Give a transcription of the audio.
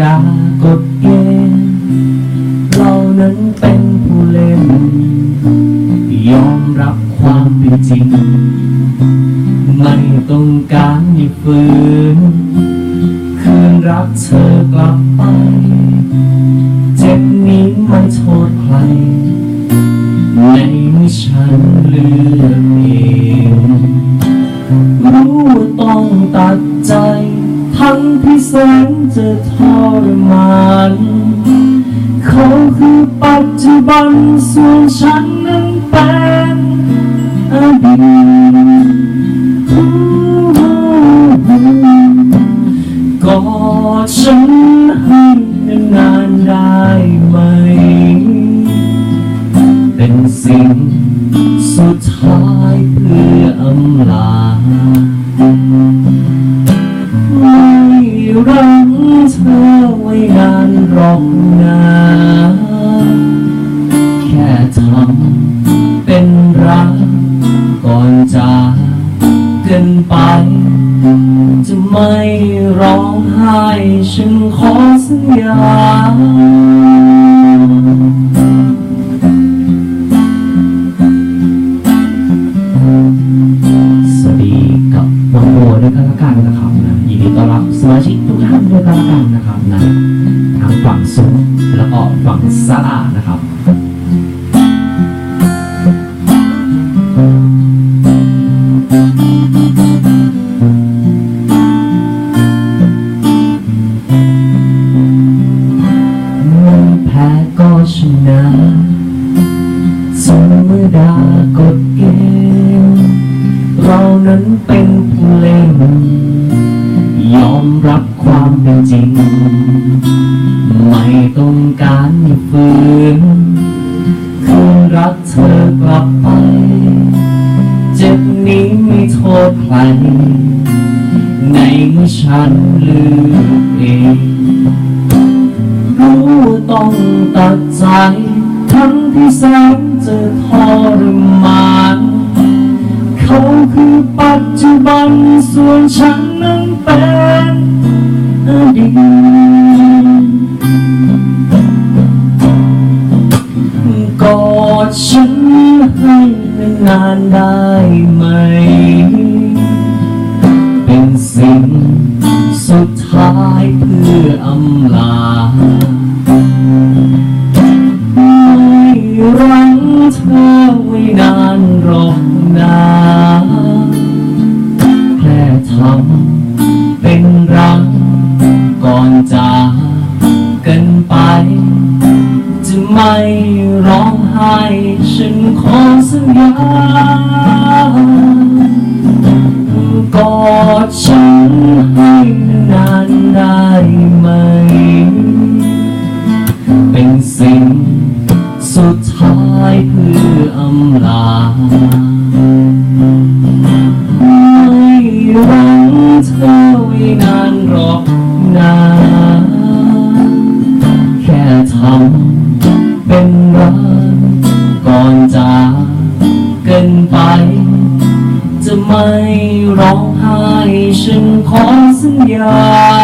ดากฎเกณฑ์เรานั้นเป็นผู้เล่น ยอมรับความเป็นจริง ไม่ต้องการให้ฝืนคืนรักเธอกลับไป เจ็บนี้ไม่โทษใครในเมื่อฉันเลือกเองรู้ว่าต้องตัดใจ ทั้งที่แสนจะทรมานเขาคือปัจจุบันส่วนฉันนั้นเป็น พื่ออำลาไม่รักเธอไว้นานหรอกนะแค่ทำเป็นรักก่อนจากกันไป จะไม่ร้องไห้ฉันขอสัญญา ด้วยกันละกันนะครับนะยินดีต้อนรับสมาชิกทุกท่านด้วยกันละกันนะครับนะทางฝั่งซุ้มแล้วก็ฝั่งซาลาดนะครับไม่แพ้ก็ชนะสมมดากฎเกณฑ์เรานั้นเป็น รับความเป็นจริง ไม่ต้องการฝืนคืนรักเธอกลับไป เจ็บนี้ไม่โทษใคร ในเมื่อฉันลือกเองรู้ว่าต้องตัดใจ ทั้งที่แสนจะทรมานเขา ปัจจุบันส่วนฉันนั้นเป็นอดีตกอดฉันให้นานได้ไหม เป็นสิ่งสุดท้ายเพื่ออำลาไม่รังเธอไว้นานหรอกนะ ร้องไห้ฉันขอสัญญากอดฉันให้นานได้ไหม เป็นสิ่งสุดท้ายเพื่ออำลา ไม่รังเธอไว้นานหรอกนะแค่ทำ เป็นรักก่อนจากกันไป จะไม่ร้องไห้ฉันขอสัญญา